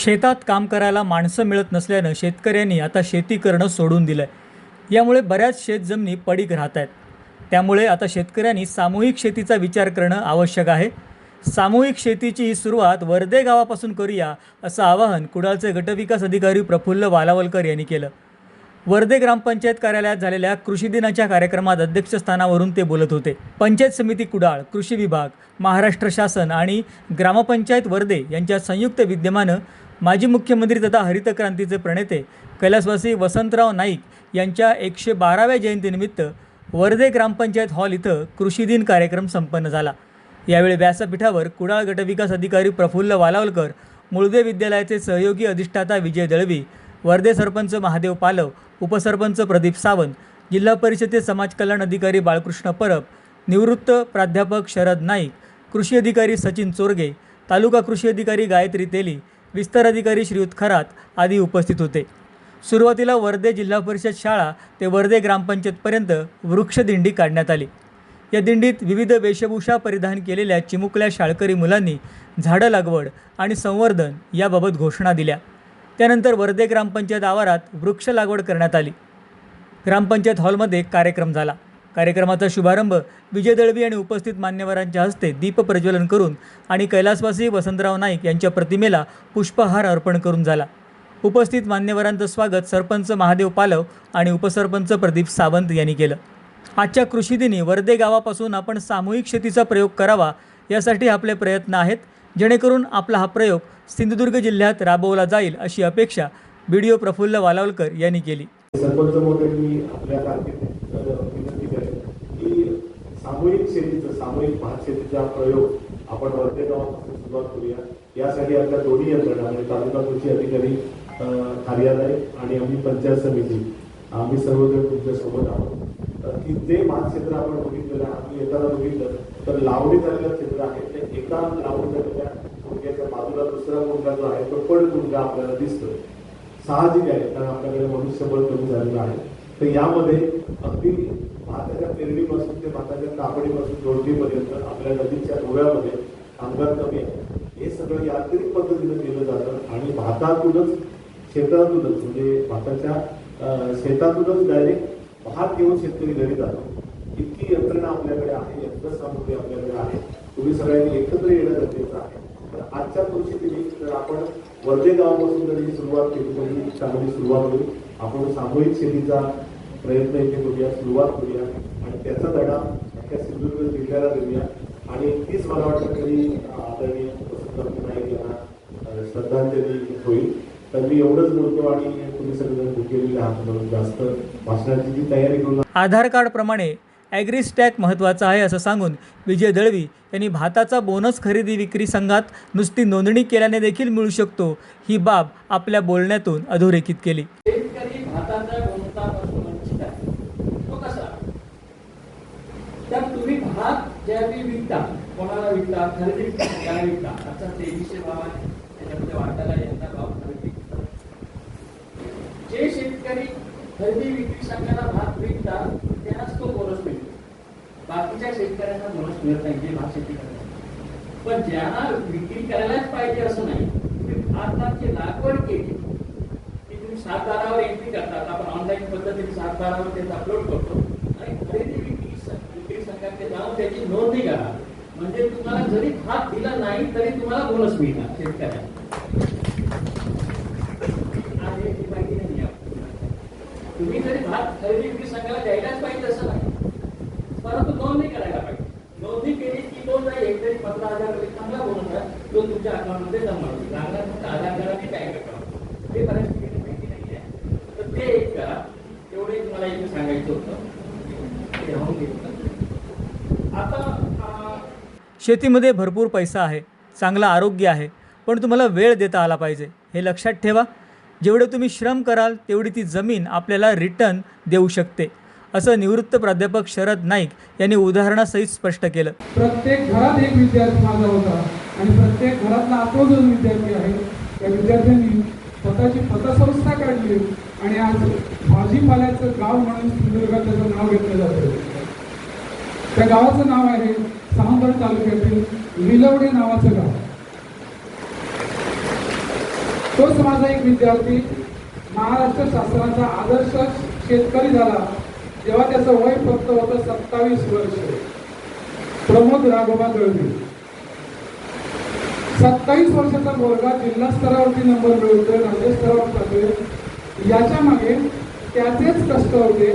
शेतात काम करायला माणसं मिळत नसल्यानं शेतकऱ्यांनी आता शेती करणं सोडून दिलं आहे यामुळे बऱ्याच शेतजमिनी पडीक राहत आहेत. त्यामुळे आता शेतकऱ्यांनी सामूहिक शेतीचा विचार करणं आवश्यक आहे. सामूहिक शेतीची ही सुरुवात वर्धे गावापासून करूया असं आवाहन कुडाळचे गटविकास अधिकारी प्रफुल्ल वालावलकर यांनी केलं. वर्धे ग्रामपंचायत कार्यालयात झालेल्या कृषी दिनाच्या कार्यक्रमात अध्यक्षस्थानावरून ते बोलत होते. पंचायत समिती कुडाळ कृषी विभाग महाराष्ट्र शासन आणि ग्रामपंचायत वर्धे यांच्या संयुक्त विद्यमानं माजी मुख्यमंत्री तथा हरित क्रांतीचे प्रणेते कैलासवासी वसंतराव नाईक यांच्या एकशे बाराव्या जयंतीनिमित्त वर्धे ग्रामपंचायत हॉल इथं कृषी दिन कार्यक्रम संपन्न झाला. यावेळी व्यासपीठावर कुडाळ गटविकास अधिकारी प्रफुल्ल वालावलकर मुळदे विद्यालयाचे सहयोगी अधिष्ठाता विजय दळवी वर्धे सरपंच महादेव पालव उपसरपंच प्रदीप सावंत जिल्हा परिषदेचे समाज कल्याण अधिकारी बाळकृष्ण परब निवृत्त प्राध्यापक शरद नाईक कृषी अधिकारी सचिन चोरगे तालुका कृषी अधिकारी गायत्री तेली विस्तार अधिकारी श्रीयुत खरात आदी उपस्थित होते. सुरुवातीला वर्धे जिल्हा परिषद शाळा ते वर्धे ग्रामपंचायतपर्यंत वृक्षदिंडी काढण्यात आली. या दिंडीत विविध वेशभूषा परिधान केलेल्या चिमुकल्या शाळकरी मुलांनी झाडं लागवड आणि संवर्धन याबाबत घोषणा दिल्या. त्यानंतर वर्धे ग्रामपंचायत आवारात वृक्ष लागवड करण्यात आली. ग्रामपंचायत हॉलमध्ये कार्यक्रम झाला. कार्यक्रमाचा शुभारंभ विजय दळवी आणि उपस्थित मान्यवरांच्या हस्ते दीप प्रज्वलन करून आणि कैलासवासी वसंतराव नाईक यांच्या प्रतिमेला पुष्पहार अर्पण करून झाला. उपस्थित मान्यवरांचं स्वागत सरपंच महादेव पालव आणि उपसरपंच प्रदीप सावंत यांनी केलं. आजच्या कृषीदिनी वर्दे वर्धे गावापासून आपण सामूहिक शेतीचा प्रयोग करावा यासाठी आपले प्रयत्न आहेत जेणेकरून आपला हा प्रयोग सिंधुदुर्ग जिल्ह्यात राबवला जाईल अशी अपेक्षा B D O Praful Walawalkar यांनी केली सरपंच महोदयांनी आपल्या कारकिर्दीत अ, विनंती करेन की सामूहिक शेतीचा सामूहिक भात शेतीचा प्रयोग आपण वर्धे गावापासून सुरुवात करूया. यासाठी आपल्या दोन्ही यंत्रणा म्हणजे तालुका कृषी अधिकारी कार्यालय आणि आम्ही पंचायत समिती आम्ही सर्वजण तुमच्यासोबत आहोत. की जे भात क्षेत्र आपण बघितलेलं आम्ही येताना बघितलं तर लावणी झालेलं क्षेत्र आहे. ते एका लावणी झालेल्या मुलग्याच्या बाजूला दुसरा मुलगा जो आहे तो पण मुलगा आपल्याला दिसतोय. साहजिक आहे कारण आपल्याकडे मनुष्यबळ कमी झालेलं आहे. तर यामध्ये अगदी भाताच्या पेरणीपासून ते भाताच्या कापडीपासून जोडणीपर्यंत आपल्या नदीच्या गोव्यामध्ये कामगार कमी आहे. हे सगळं यांत्रिक पद्धतीने केलं जातं आणि भातातूनच शेतातूनच म्हणजे भाताच्या शेतातूनच डायरेक्ट भात घेऊन शेतकरी घरी जातो. इतकी यंत्रणा आपल्याकडे आहे यंत्रसामुग्री आपल्याकडे आहे. तुम्ही सगळ्यांनी एकत्र येणं गरजेचं आहे. तर आजच्या परिस्थितीने जर आपण वर्धे गावापासून जरी सुरुवात केली तरी चांगली सुरुवात होईल. आपण सामूहिक शेतीचा प्रयत्न इथे करूया सुरुवात करूया. आणि त्याचा धडा अख्ख्या सिंधुदुर्ग जिल्ह्याला देऊया. आणि तीच मला वाटतं तरी आदरणीय वसंतराव नाईक यांना श्रद्धांजली होईल. तर मी एवढंच बोलतो आणि तुम्ही सगळेजण भुकेलेले आहात म्हणून जास्त भाषणाची जी तयारी करून आधार कार्डप्रमाणे ॲग्रिस्टॅक महत्त्वाचा आहे असं सांगून विजय दळवी यांनी भाताचा बोनस खरेदी विक्री संघात नुसती नोंदणी केल्याने देखील मिळू शकतो. ही बाब आपल्या बोलण्यातून अधोरेखित केली. शेतकरी भाताच्या गुणवत्तापासून वंचित आहे तो कसा तर तुम्ही भात ज्यावेळी विकता कोणाला विकता खरेदी विकतात त्याला विकता? आता तेवीसशे भाव आहे त्याच्यामध्ये वाटायला यंदा भाव खरेदी जे शेतकरी खरेदी विक्री संघाला भात विकतात त्यांनाच तो बोनस मिळतो. बाकीच्या शेतकऱ्यांना बोनस मिळत नाही जे भात शेती करतात. पण ज्यांना विक्री करायलाच पाहिजे असं नाही तुम्ही लागवड केली. की तुम्ही सात बारावर एंट्री करतात आपण ऑनलाईन पद्धतीने सात बारावर त्याचा अपलोड करतो आणि खरेदी विक्री स- विक्री संघाकडे जाऊन त्याची करा म्हणजे तुम्हाला जरी हात दिला नाही तरी तुम्हाला बोनस मिळणार शेतकऱ्याला हे तुम्ही जरी भात खरेदी विक्री संघाला द्यायलाच पाहिजे असं नाही. परंतु नोंदणी करायला पाहिजे. नोंदणी केली की तो जर एक तरी पंधरा हजार रुपये चांगला बोनस आहे तो तुमच्या अकाउंटमध्ये जमा होईल. लागणार फक्त आधार कार्ड आणि बँक अकाउंट हे बऱ्याच ठिकाणी माहिती नाही आहे. तर ते एक करा. तेवढे तुम्हाला इथे सांगायचं होतं. ते राहून गेलं. आता शेतीमध्ये भरपूर पैसा आहे चांगलं आरोग्य आहे पण तुम्हाला वेळ देता आला पाहिजे. हे लक्षात ठेवा. जेवढे तुम्ही श्रम कराल तेवढी ती जमीन आपल्याला रिटर्न देऊ शकते. असं निवृत्त प्राध्यापक शरद नाईक यांनी उदाहरणासहित स्पष्ट केलं. प्रत्येक घरात एक विद्यार्थी माझा होता आणि प्रत्येक घरातला आपला जो विद्यार्थी आहे त्या विद्यार्थ्यांनी स्वतःची पतसंस्था काढली आणि आज भाजीपाल्याचं गाव म्हणून सिंधुदुर्गात त्याचं नाव घेतलं जातं. त्या गावाचं नाव आहे सावंतवाडी तालुक्यातील विलवडे नावाचं गाव. तोच माझा एक विद्यार्थी महाराष्ट्र शासनाचा आदर्श शेतकरी झाला. जेव्हा त्याचं वय फक्त होतं सत्तावीस वर्ष. प्रमोद राघोबा दळवी सत्तावीस वर्षाचा मुलगा जिल्हा स्तरावरती नंबर मिळवतोय राज्य स्तरावर जातोय याच्या मागे त्याचेच कष्ट होते.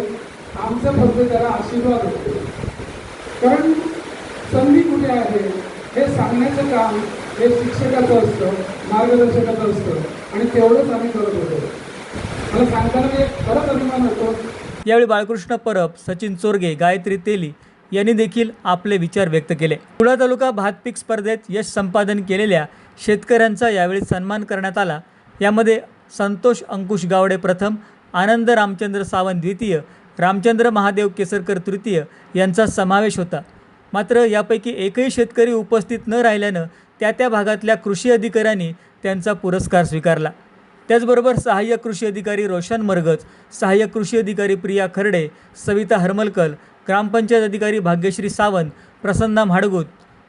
आमचं फक्त त्याला आशीर्वाद होते. कारण संधी कुठे आहे? हे सांगण्याचं काम हे शिक्षकाचं असतं मार्गदर्शकाचं असतं आणि तेवढंच आम्ही करत होतो. मला सांगताना एक खरंच अभिमान होतो. यावेळी बाळकृष्ण परब सचिन चोरगे गायत्री तेली यांनी देखील आपले विचार व्यक्त केले. कुडा तालुका भातपीक स्पर्धेत यश संपादन केलेल्या शेतकऱ्यांचा यावेळी सन्मान करण्यात आला. यामध्ये संतोष अंकुश गावडे प्रथम आनंद रामचंद्र सावंत द्वितीय रामचंद्र महादेव केसरकर तृतीय यांचा समावेश होता. मात्र यापैकी एकही शेतकरी उपस्थित न राहिल्यानं त्या त्या भागातल्या कृषी अधिकाऱ्यांनी त्यांचा पुरस्कार स्वीकारला. त्याचबरोबर सहाय्यक कृषी अधिकारी रोशन मरगज सहाय्यक कृषी अधिकारी प्रिया खर्डे सविता हरमलकल ग्रामपंचायत अधिकारी भाग्यश्री सावंत प्रसन्ना म्हाडगूत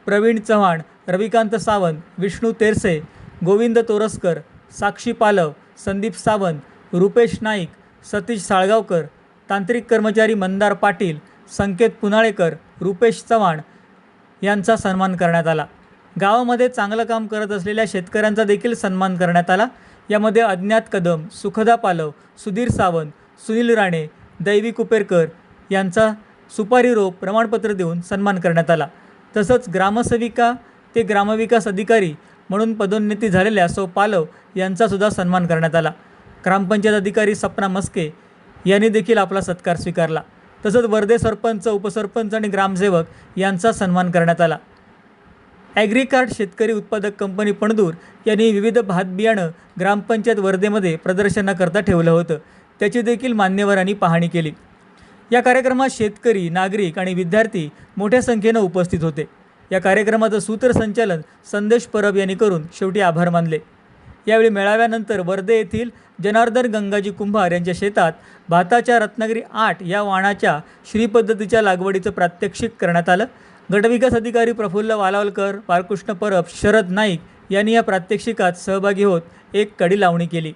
प्रवीण चव्हाण रविकांत सावंत विष्णू तेरसे गोविंद तोरसकर साक्षी पालव संदीप सावंत रुपेश नाईक सतीश साळगावकर तांत्रिक कर्मचारी मंदार पाटील संकेत पुनाळेकर रुपेश चव्हाण यांचा सन्मान करण्यात आला. गावामध्ये चांगलं काम करत असलेल्या शेतकऱ्यांचा देखील सन्मान करण्यात आला. यामध्ये अज्ञात कदम सुखदा पालव सुधीर सावंत सुनील राणे दैवी कुपेरकर यांचा सुपारी रोप प्रमाणपत्र देऊन सन्मान करण्यात आला. तसंच ग्रामसेविका ते ग्रामविकास अधिकारी म्हणून पदोन्नती झालेल्या सौ पालव यांचासुद्धा सन्मान करण्यात आला. ग्रामपंचायत अधिकारी सपना मस्के यांनी देखील आपला सत्कार स्वीकारला. तसंच वर्धे सरपंच उपसरपंच आणि ग्रामसेवक यांचा सन्मान करण्यात आला. ॲग्रिकार्ड शेतकरी उत्पादक कंपनी पणदूर यांनी विविध भात बियाणं ग्रामपंचायत वर्धेमध्ये प्रदर्शनाकरता ठेवलं होतं. त्याची देखील मान्यवरांनी पाहणी केली. या कार्यक्रमात शेतकरी नागरिक आणि विद्यार्थी मोठ्या संख्येनं उपस्थित होते. या कार्यक्रमाचं सूत्रसंचालन संदेश परब यांनी करून शेवटी आभार मानले. यावेळी मेळाव्यानंतर वर्धे येथील जनार्दन गंगाजी कुंभार यांच्या शेतात भाताच्या रत्नागिरी आठ या वाणाच्या श्रीपद्धतीच्या लागवडीचं प्रात्यक्षिक करण्यात आलं. गटविकास अधिकारी प्रफुल्ल वालावलकर बाळकृष्ण परब शरद नाईक यांनी या प्रात्यक्षिकात सहभागी होत एक कडी लावणी केली.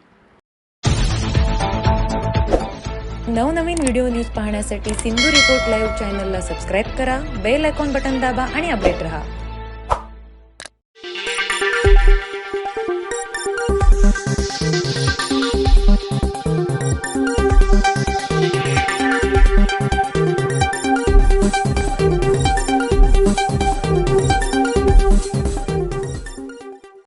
नवनवीन व्हिडिओ न्यूज पाहण्यासाठी सिंधू रिपोर्ट लाईव्ह चॅनलला सबस्क्राईब करा बेल आयकॉन बटन दाबा आणि अपडेट रहा.